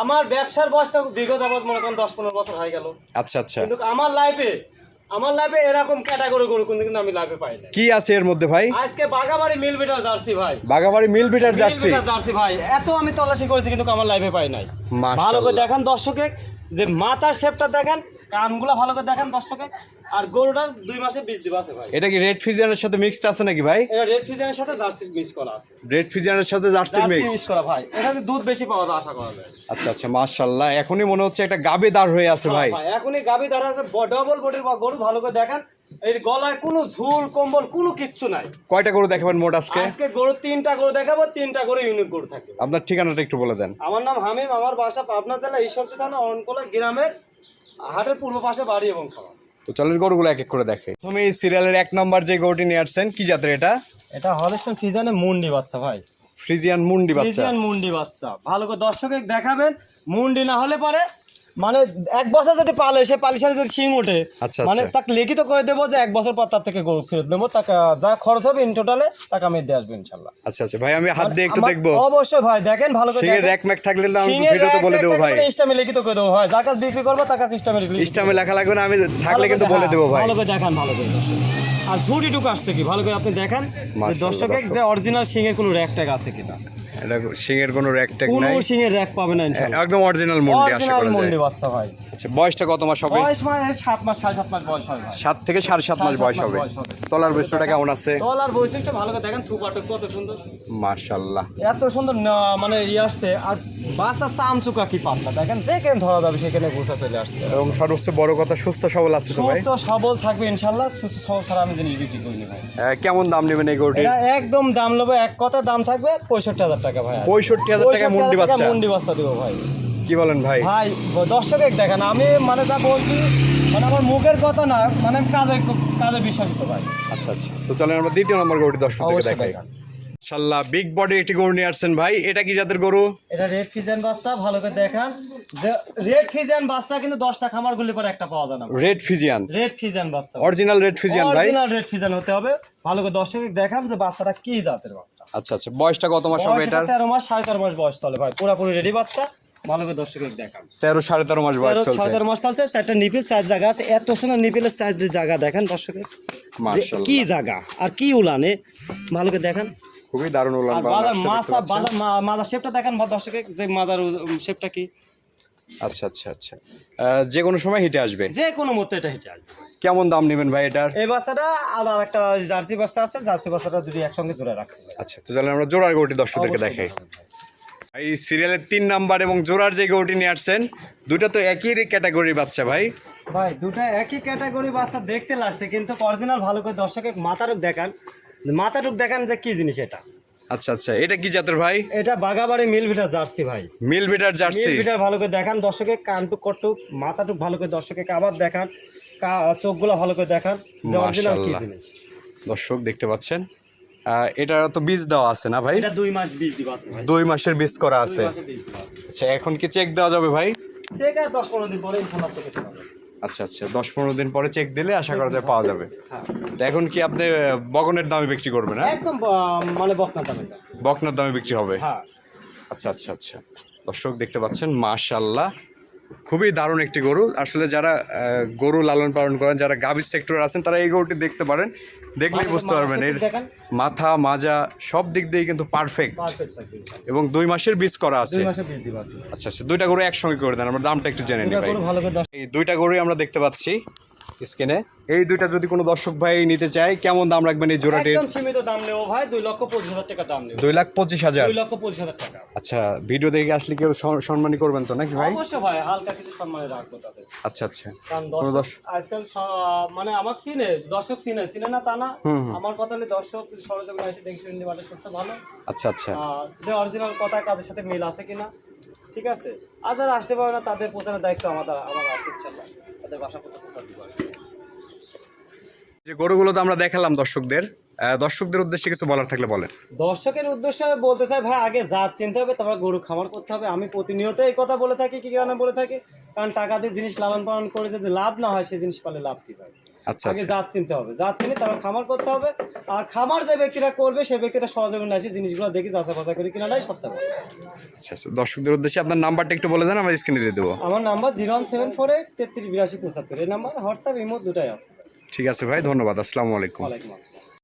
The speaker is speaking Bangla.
আমার ব্যবসার বয়সটা দীর্ঘ যাবত মনে করেন দশ পনেরো বছর হয়ে গেল। আচ্ছা আচ্ছা। কিন্তু আমার লাইফে আমার লাইফে এরকম ক্যাটাগরি গরু কিন্তু কিন্তু আমি লাইফে পাই না কি আছে এর মধ্যে ভাই? আজকে বাগাবাড়ি মিল বিটার জার্সি ভাই। বাগাবাড়ি মিল বিটার জার্সি? জার্সি ভাই। এত আমি তল্লাশি করেছি কিন্তু আমার লাইফে পাই নাই। ভালো করে দেখেন দর্শকে যে মাথার শেপটা দেখেন কানগুলা ভালো করে দেখেন দর্শকে। আর গরুটার দুই মাসে বীজ দিবা আছে ভাই। এটা কি রেড ফিজিয়ানের সাথে মিক্সড আছে নাকি ভাই? এটা রেড ফিজেনের সাথে জার্সি মিক্স করা আছে। রেড ফিজিয়ানের সাথে জার্সি মিক্স মিক্স করা ভাই। এখানে দুধ বেশি পাওয়া যায় আশা করা যায়। আচ্ছা আচ্ছা মাশাআল্লাহ। এখনই মনে হচ্ছে একটা গাবে দাঁড় হয়ে আছে ভাই। ভাই এখনই গাবি দ্বারা আছে ডবল বডির গরু ভালো করে দেখান। এই গলায় কোনো ঝুল কম্বল কোনো কিচ্ছু নাই। কয়টা গরু দেখাবেন মোট আজকে? আজকে গরু তিনটা গরু দেখাবো তিনটা গরু ইউনিক গরু থাকবে আপনার ঠিকানাটা একটু বলে দেন। আমার নাম হামিম আমার বাসা পাবনা জেলা ঈশ্বরদী থানা অরণকোলা গ্রামের হাটের পূর্ব পাশে বাড়ি এবং তো চলেন গরুগুলো এক এক করে দেখে। তুমি এই সিরিয়ালের এক নম্বর যে গরুটি নিয়ে আসছেন কি জাতের এটা? এটা হলস্টন ফ্রিজানে মুন্ডি বাচ্চা ভাই। ফ্রিজিয়ান মুন্ডি বাচ্চা। ফ্রিজিয়ান মুন্ডি বাচ্চা। ভালো করে দর্শকে দেখাবেন মুন্ডি না হলে পারে মানে এক বছর যদি পালে সে পালিশারে যদি শিং ওঠে আচ্ছা, মানে আচ্ছা। তাকে লিখিত করে দেবো যে এক বছর পর তার থেকে গরু ফেরত দেবো তাকে যা খরচ হবে ইন টোটালে তাকে আমি দিয়ে আসব ইনশাল্লাহ। আচ্ছা আচ্ছা। ভাই আমি হাত দিয়ে একটু দেখব। অবশ্যই ভাই দেখেন ভালো করে দেখেন। ম্যাক থাকলে না আমি ভিডিওতে বলে দেবো ভাই। ইস্টামে লিখিত করে দেবো ভাই। যার কাছে বিক্রি করব তার কাছে ইস্টামে লিখিত ইস্টামে লেখা লাগবে না আমি থাকলে কিন্তু বলে দেবো ভাই। ভালো করে দেখান ভালো করে। আর ঝুড়িটুকু আসছে কি? ভালো করে আপনি দেখেন যে মাশাআল্লাহ, দর্শকে দর্শক। যে অরিজিনাল সিংহের কোনো র্যাক ট্যাগ আছে কিনা। এটা সিংয়ের কোনো র্যাক ট্যাগ কোনো সিংয়ের র্যাক পাবে না ইনশাআল্লাহ। একদম অরিজিনাল মন্ডি আশা করা যায়। মন্ডি বাচ্চা ভাই। আচ্ছা বয়সটা কত মাস হবে? বয়স মানে সাত মাস সাড়ে সাত মাস বয়স হবে ভাই। সাত থেকে সাড়ে সাত মাস বয়স হবে। তলার বৈশিষ্ট্যটা কেমন আছে? তলার বৈশিষ্ট্য ভালো করে দেখেন থুপাটক কত সুন্দর। মাশাআল্লাহ। এত সুন্দর মানে ইয়ে আসছে আর বাসা চামচুকা কি পাতলা? দেখেন যেখানে ধরা যাবে সেখানে চলে আসছে। এবং সর্বোচ্চ বড় কথা সুস্থ সবল আছে তো ভাই? সুস্থ সবল থাকবে ইনশাল্লাহ সুস্থ সবল ছাড়া আমি জিনিস বিক্রি করিনি ভাই। আহ, কেমন দাম নেবেন এই গরুটির? এটা একদম দাম নেব এক কথা দাম থাকবে পঁয়ষট্টি হাজার টাকা ভাই। পঁয়ষট্টি হাজার টাকা মুন্ডি বাচ্চা। মুন্ডি বাচ্চা দেবো ভাই। কি বলেন ভাই? ভাই দর্শক দেখেন আমি মানে যা বলছি মানে আমার মুখের কথা না মানে আমি কাজে কাজে বিশ্বাসিত ভাই। আচ্ছা আচ্ছা। তো চলেন আমরা দ্বিতীয় নম্বর গরুটি দর্শক থেকে অবশ্যই দেখাই। দেখান। ইনশাল্লাহ বিগ বডি একটি গরু নিয়ে আসছেন ভাই। এটা কি জাতের গরু? এটা রেড ফিজেন বাচ্চা ভালো করে দেখান। যে রেড ফিজেন বাচ্চা কিন্তু দশটা খামার গুলি পরে একটা পাওয়া যায় না। রেড ফিজিয়ান রেড ফিজেন বাচ্চা। অরিজিনাল রেড ফিজিয়ান ভাই? অরিজিনাল রেড ফিজেন হতে হবে। ভালো করে দর্শক দেখান যে বাচ্চাটা কি জাতের বাচ্চা। আচ্ছা আচ্ছা বয়সটা কত মাস হবে এটার? তেরো মাস সাড়ে তেরো মাস বয়স চলে ভাই পুরোপুরি রেডি বাচ্চা। ভালো করে দর্শক দেখান। তেরো সাড়ে তেরো মাস বয়স চলছে। তেরো মাস চলছে চারটা নিপিল চার জায়গা আছে। এত সুন্দর নিপিলের চার জায়গা দেখেন দর্শকের। কি জায়গা আর কি উলানে? ভালো করে দেখেন। খুবই দারুণ উলান বাজার মাছা বাজার মা- মাজার শেপটা দেখেন দর্শকে যে মাজার শেপটা কি? আচ্ছা আচ্ছা আচ্ছা। যে কোনো সময় হিটে আসবে। যে কোনো মতো এটা হেঁটে আসবে। কেমন দাম নেবেন ভাই এটার? এই বাচ্চাটা আর একটা জার্সি বাচ্চা আছে জার্সি বাচ্চাটা দুটি একসঙ্গে জোড়া রাখছে। আচ্ছা তো চলেন আমরা জোড়ার গরুটি দর্শকদেরকে দেখাই। ভাই। এই সিরিয়ালের তিন নাম্বার এবং জোড়ার যে গরুটি নিয়ে আসছেন দুটো তো একই ক্যাটাগরির বাচ্চা ভাই। ভাই দুটো একই ক্যাটাগরি বাচ্চা দেখতে লাগছে কিন্তু অরিজিনাল ভালো করে দর্শকে মাথারুক দেখান। মাথারুক দেখান যে কি জিনিস এটা। আচ্ছা আচ্ছা এটা কি জাতের ভাই? এটা বাগাবাড়ি মিল ভিটার জার্সি ভাই। মিল বিটার মিল জার্সি। ভিটার ভালো করে দেখান দর্শকে কানটুক কটুক মাথাটুক ভালো করে দর্শকে আবার দেখান চোখগুলো ভালো করে দেখান যে অরিজিনাল কি জিনিস। দর্শক দেখতে পাচ্ছেন। এটা তো বীজ দেওয়া আছে না ভাই? এটা দুই মাস বীজ দিবা আছে ভাই। দুই মাসের বীজ করা আছে। আচ্ছা এখন কি চেক দেওয়া যাবে ভাই? ঠিক আছে দশ পনেরো দিন পরে যাবে আচ্ছা আচ্ছা। দশ পনেরো দিন পরে চেক দিলে আশা করা যায় পাওয়া যাবে। হ্যাঁ। তো এখন কি আপনি বগনের দামে বিক্রি করবেন না একদম মানে বকনার দামে। বকনার দামে বিক্রি হবে? হ্যাঁ। আচ্ছা আচ্ছা আচ্ছা। দর্শক দেখতে পাচ্ছেন মাশাল্লাহ খুবই দারুণ একটি গরু। আসলে যারা গরু লালন পালন করেন যারা গাভীর সেক্টরে আছেন তারা এই গরুটি দেখতে পারেন। দেখলেই বুঝতে পারবেন এর মাথা মাজা সব দিক দিয়ে কিন্তু পারফেক্ট। এবং দুই মাসের বীজ করা আছে। আচ্ছা আচ্ছা দুইটা গরু একসঙ্গে করে দেন আমরা দামটা একটু জেনে নিই ভাই। এই দুইটা গরুই আমরা দেখতে পাচ্ছি। স্ক্রিনে এই দুইটা যদি কোনো দর্শক ভাই নিতে চায় কেমন দাম রাখবেন এই জোড়াটির? একদম সীমিত দাম নেব ভাই দুই লক্ষ পঁচিশ হাজার টাকা দাম নেব। দুই লাখ পঁচিশ হাজার? দুই লক্ষ পঁচিশ হাজার টাকা। আচ্ছা ভিডিও দেখে আসলে কেউ সন- সম্মানী করবেন তো নাকি ভাই? অবশ্যই ভাই হালকা কিছু সম্মানে রাখব তাদের। আচ্ছা আচ্ছা। কারণ দর্শক আজকাল মানে আমাকে চিনে দর্শক চিনে চিনে না তা না। আমার কথা হলে দর্শক সরজমিনে এসে দেখি শুনতে পারে শুনতে ভালো। আচ্ছা আচ্ছা। যে অরিজিনাল কথা কাদের সাথে মিল আছে কিনা ঠিক আছে? আর যারা আসতে পারে না তাদের পৌঁছানোর দায়িত্ব আমাদের আমার আছে ইনশাল্লাহ। তাদের বাসা যে গরুগুলো তো আমরা দেখালাম দর্শকদের দর্শকদের উদ্দেশ্যে কিছু বলার থাকলে বলেন। দর্শকের উদ্দেশ্যে বলতে চাই, ভাই, আগে জাত চিনতে হবে, তারপর গরু খামার করতে হবে। আমি প্রতিনিয়ত এই কথা বলে থাকি, কি কারণে বলে থাকি? কারণ টাকা দিয়ে জিনিস লালন পালন করে যদি লাভ না হয়, সেই জিনিস পালে লাভ কি আচ্ছা আগে আচ্ছা। জাত চিনতে হবে। জাত চিনে তারপর খামার করতে হবে। আর খামার যে ব্যক্তিরা করবে সেই ব্যক্তিরা সহযোগিতা আসে জিনিসগুলো দেখে যাচাই বাছাই করে কিনা নাই সবচেয়ে আচ্ছা আচ্ছা। দর্শকদের উদ্দেশ্যে আপনার নাম্বারটা একটু বলে দেন আমরা স্ক্রিনে দিয়ে দেবো। আমার number zero one seven four eight তেত্রিশ বিরাশি পঁচাত্তর। এই নাম্বার হোয়াটসঅ্যাপ ইমো দুটাই আছে। ঠিক আছে ভাই ধন্যবাদ আসসালামু আলাইকুম। ওয়ালাইকুম আসসালাম।